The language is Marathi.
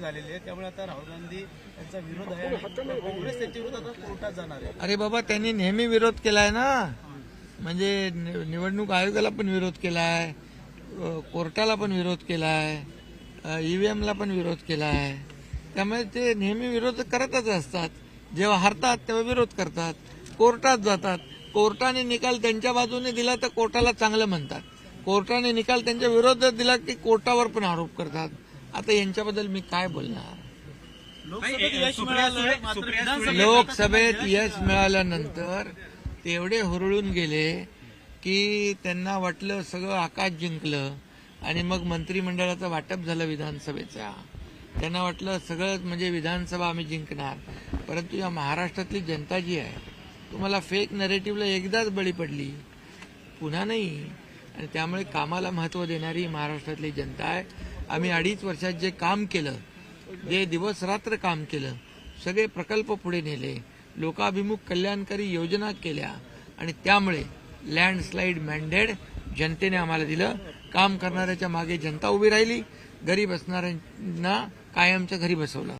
झालेली आहे. त्यामुळे आता राहुल गांधी यांचा विरोध आहे आणि काँग्रेस त्यांच्या विरोधात आता कोर्टात जाणार आहे. अरे बाबा त्यांनी नेहमी विरोध केलाय ना? म्हणजे निवडणूक आयोगाला पण विरोध केलाय कोर्टाला पण विरोध केलाय ईव्हीएमला पण विरोध केलाय. त्यामुळे ते नेहमी विरोध करतच असतात. जेव्हा हरतात तेव्हा विरोध करतात. कोर्टात जातात. कोर्टाने निकाल त्यांच्या बाजूने दिला तर कोर्टाला चांगलं म्हणतात. कोर्टाने निकाल त्यांच्या विरोधात दिला की कोर्टावर पण आरोप करतात. आता यांच्याबद्दल मी काय बोलणार? लोकसभेत यश मिळाल्यानंतर ते एवढे हुरळून गेले की त्यांना वाटलं सगळं आकाश जिंकलं आणि मग मंत्रिमंडळाचं वाटप झालं विधानसभेचा. त्यांना वाटलं सगळं म्हणजे विधानसभा आम्ही जिंकणार. परंतु या महाराष्ट्रातली जनता जी आहे तुम्हाला फेक नरेटिव्हला एकदाच बळी पडली. पुन्हा नाही. आणि त्यामुळे कामाला महत्त्व देणारी महाराष्ट्रातली जनता आहे. आम्ही अडीच वर्षात जे काम केलं जे दिवस रात्र काम केलं सगळे प्रकल्प पुढे नेले लोकाभिमुख कल्याणकारी योजना केल्या आणि त्यामुळे लँडस्लाईड मॅन्डेड जनतेने आम्हाला दिलं. काम करणाऱ्याच्या मागे जनता उभी राहिली घरी बसणाऱ्यांना कायमच्या घरी बसवलं.